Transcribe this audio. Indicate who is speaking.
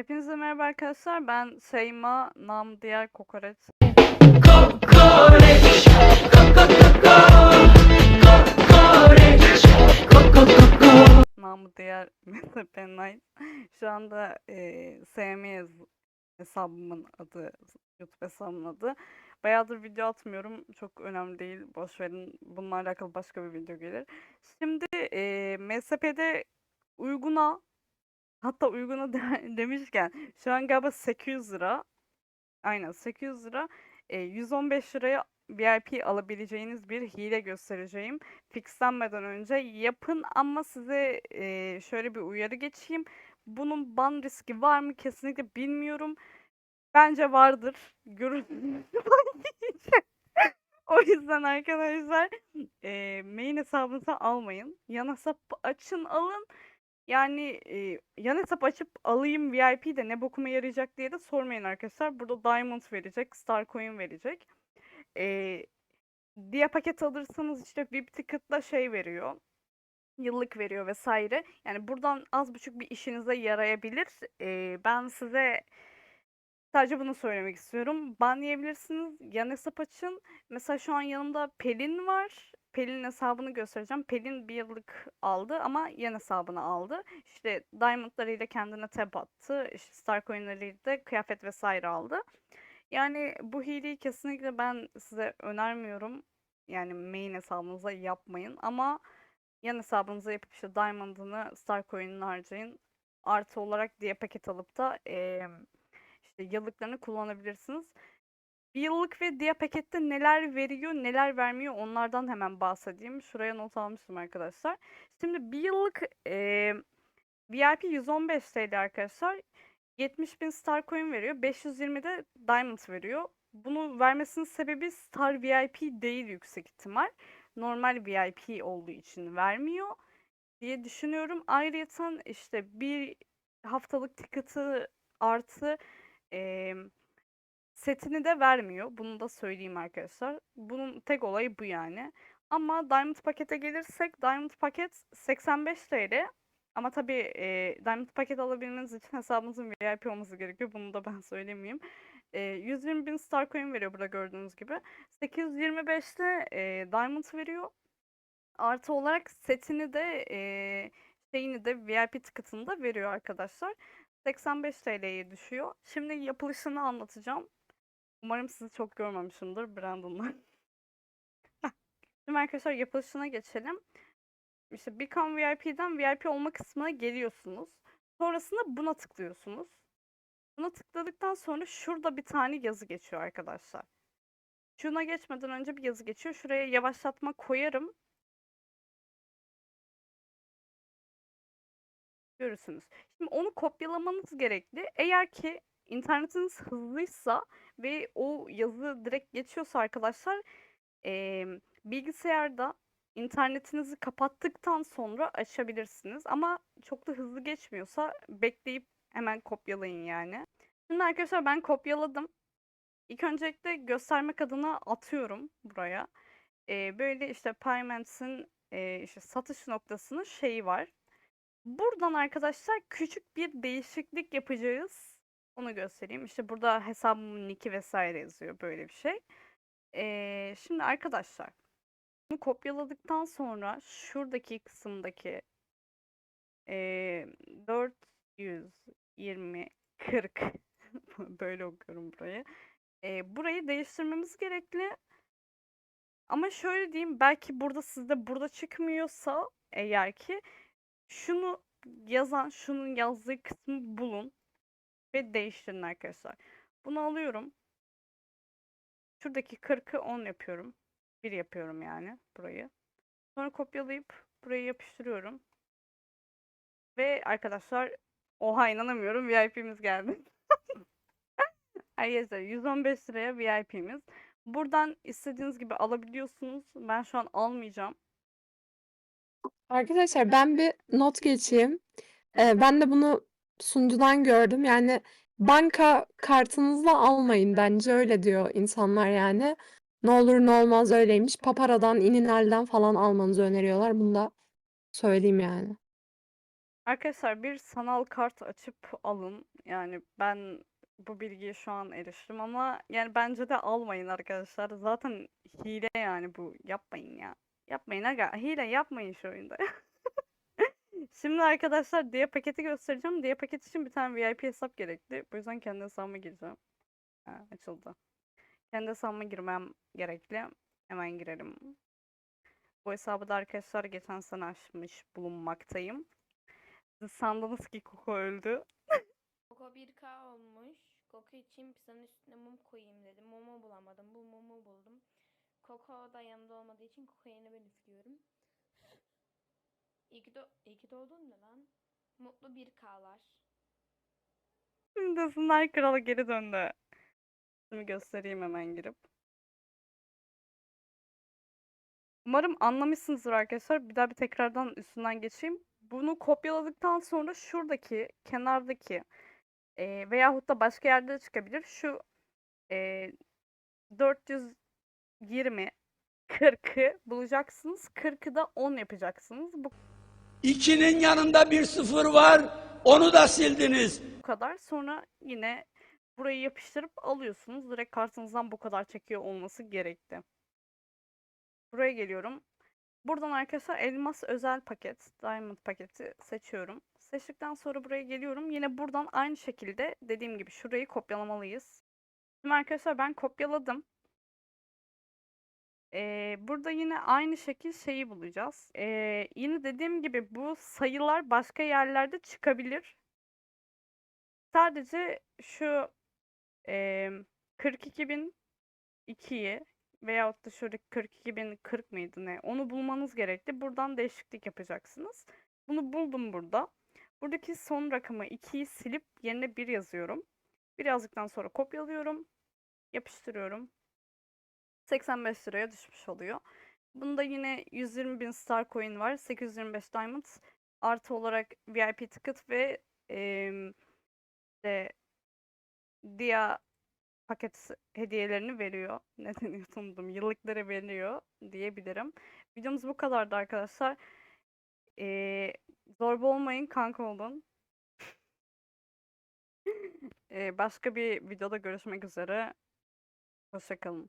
Speaker 1: Hepinize merhaba arkadaşlar. Ben Şeyma, nam diğer kokoreç.
Speaker 2: Kokoreç, koko koko, kokoreç, koko koko.
Speaker 1: Namı diğer MSP Night. Şu anda eee SM yaz- hesabımın adı, YouTube hesabımın adı. Bayağıdır video atmıyorum. Çok önemli değil. Boş verin. Bununla alakalı başka bir video gelir. Şimdi eee MSP'de uyguna hatta uyguna de- demişken şu an galiba 800 lira. Aynen 800 lira. E, 115 liraya VIP alabileceğiniz bir hile göstereceğim. Fixlenmeden önce yapın ama size e, şöyle bir uyarı geçeyim. Bunun ban riski var mı kesinlikle bilmiyorum. Bence vardır. Görürsünüz. O yüzden arkadaşlar e, main hesabınıza almayın. Yan hesap açın alın. Yani e, yan hesap açıp alayım VIP de ne bokuma yarayacak diye de sormayın arkadaşlar. Burada Diamond verecek, Star Coin verecek. E, diye paket alırsanız işte VIP ticket'la şey veriyor. Yıllık veriyor vesaire. Yani buradan az buçuk bir işinize yarayabilir. E, ben size sadece bunu söylemek istiyorum. Ban yiyebilirsiniz. Yan hesap açın. Mesela şu an yanımda Pelin var. Pelin'in hesabını göstereceğim. Pelin bir yıllık aldı ama yan hesabını aldı. İşte diamondlarıyla kendine tab attı. İşte star coin'leriyle de kıyafet vesaire aldı. Yani bu hileyi kesinlikle ben size önermiyorum. Yani main hesabınıza yapmayın ama yan hesabınıza yapıp işte diamond'ını star coin'ini harcayın. Artı olarak diye paket alıp da eee, işte yıllıklarını kullanabilirsiniz. Bir yıllık ve diğer pakette neler veriyor, neler vermiyor onlardan hemen bahsedeyim. Şuraya not almıştım arkadaşlar. Şimdi bir yıllık eee VIP 115 TL arkadaşlar. 70 bin Star Coin veriyor. 520 de Diamond veriyor. Bunu vermesinin sebebi Star VIP değil yüksek ihtimal. Normal VIP olduğu için vermiyor diye düşünüyorum. Ayrıca işte bir haftalık ticket'ı artı eee setini de vermiyor. Bunu da söyleyeyim arkadaşlar. Bunun tek olayı bu yani. Ama Diamond pakete gelirsek Diamond paket 85 TL. Ama tabii e, Diamond paket alabilmeniz için hesabınızın VIP olması gerekiyor. Bunu da ben söylemeyeyim. E, 120 bin Star Coin veriyor burada gördüğünüz gibi. 825'te e, Diamond veriyor. Artı olarak setini de e, şeyini de VIP ticket'ını da veriyor arkadaşlar. 85 TL'ye düşüyor. Şimdi yapılışını anlatacağım. Umarım sizi çok görmemişimdir Brandon'la. Şimdi arkadaşlar yapılışına geçelim. İşte Become VIP'den VIP olma kısmına geliyorsunuz. Sonrasında buna tıklıyorsunuz. Buna tıkladıktan sonra şurada bir tane yazı geçiyor arkadaşlar. Şuna geçmeden önce bir yazı geçiyor. Şuraya yavaşlatma koyarım. Görürsünüz. Şimdi onu kopyalamanız gerekli. Eğer ki internetiniz hızlıysa ve o yazı direkt geçiyorsa arkadaşlar eee, bilgisayarda internetinizi kapattıktan sonra açabilirsiniz. Ama çok da hızlı geçmiyorsa bekleyip hemen kopyalayın yani. Şimdi arkadaşlar ben kopyaladım. İlk öncelikle göstermek adına atıyorum buraya. Eee, böyle işte Payments'in eee, işte satış noktasının şeyi var. Buradan arkadaşlar küçük bir değişiklik yapacağız. Onu göstereyim. İşte burada hesabımın nicki vesaire yazıyor böyle bir şey. Ee, şimdi arkadaşlar bunu kopyaladıktan sonra şuradaki kısımdaki ee, 420 40 böyle okuyorum burayı. Ee, burayı değiştirmemiz gerekli. Ama şöyle diyeyim belki burada sizde burada çıkmıyorsa eğer ki şunu yazan, şunun yazdığı kısmı bulun ve değiştirin arkadaşlar. Bunu alıyorum. Şuradaki 40'ı 10 yapıyorum. 1 yapıyorum yani burayı. Sonra kopyalayıp buraya yapıştırıyorum. Ve arkadaşlar oha inanamıyorum VIP'miz geldi. Arkadaşlar 115 liraya VIP'miz. Buradan istediğiniz gibi alabiliyorsunuz. Ben şu an almayacağım.
Speaker 3: Arkadaşlar ben bir not geçeyim. Ee, ben de bunu sunucudan gördüm. Yani banka kartınızla almayın bence öyle diyor insanlar yani. Ne olur ne olmaz öyleymiş. Papara'dan, Ininal'den falan almanızı öneriyorlar. Bunu da söyleyeyim yani.
Speaker 1: Arkadaşlar bir sanal kart açıp alın. Yani ben bu bilgiye şu an eriştim ama yani bence de almayın arkadaşlar. Zaten hile yani bu. Yapmayın ya. Yapmayın aga. Hile yapmayın şu oyunda. Şimdi arkadaşlar diye paketi göstereceğim. Diye paket için bir tane VIP hesap gerekli. Bu yüzden kendi hesabıma gireceğim. Ha, açıldı. Kendi hesabıma girmem gerekli. Hemen girelim. Bu hesabı da arkadaşlar geçen sene açmış bulunmaktayım. Siz sandınız ki Koko öldü.
Speaker 4: Koko 1K olmuş. Koko için pisanın üstüne mum koyayım dedim. Mumu bulamadım. Bu mumu buldum. Koko da yanımda olmadığı için Koko yerine ben üflüyorum. İyi ki, do iyi ki doğdun ne lan? Mutlu 1K'lar.
Speaker 1: Şimdi Sınır Kralı geri döndü. Şimdi göstereyim hemen girip. Umarım anlamışsınızdır arkadaşlar. Bir daha bir tekrardan üstünden geçeyim. Bunu kopyaladıktan sonra şuradaki kenardaki e, veyahut da başka yerde de çıkabilir. Şu e, 420 40'ı bulacaksınız. 40'ı da 10 yapacaksınız. Bu
Speaker 2: 2'nin yanında bir sıfır var. Onu da sildiniz.
Speaker 1: bu kadar. Sonra yine burayı yapıştırıp alıyorsunuz. Direkt kartınızdan bu kadar çekiyor olması gerekti. Buraya geliyorum. Buradan arkadaşlar elmas özel paket, diamond paketi seçiyorum. Seçtikten sonra buraya geliyorum. Yine buradan aynı şekilde dediğim gibi şurayı kopyalamalıyız. Şimdi arkadaşlar ben kopyaladım. Ee, burada yine aynı şekil şeyi bulacağız. Ee, yine dediğim gibi bu sayılar başka yerlerde çıkabilir. Sadece şu eee 42.002'yi veyahut da şuradaki 42.040 mıydı ne? Onu bulmanız gerekli. Buradan değişiklik yapacaksınız. Bunu buldum burada. Buradaki son rakamı 2'yi silip yerine 1 yazıyorum. 1 yazdıktan sonra kopyalıyorum. Yapıştırıyorum. 85 liraya düşmüş oluyor. Bunda yine 120.000 star coin var. 825 diamond. Artı olarak VIP ticket ve eee de Dia paket hediyelerini veriyor. Neden unuttum. Yıllıkları veriyor diyebilirim. Videomuz bu kadardı arkadaşlar. Ee, zorba olmayın, kanka olun. Ee, başka bir videoda görüşmek üzere. Hoşçakalın.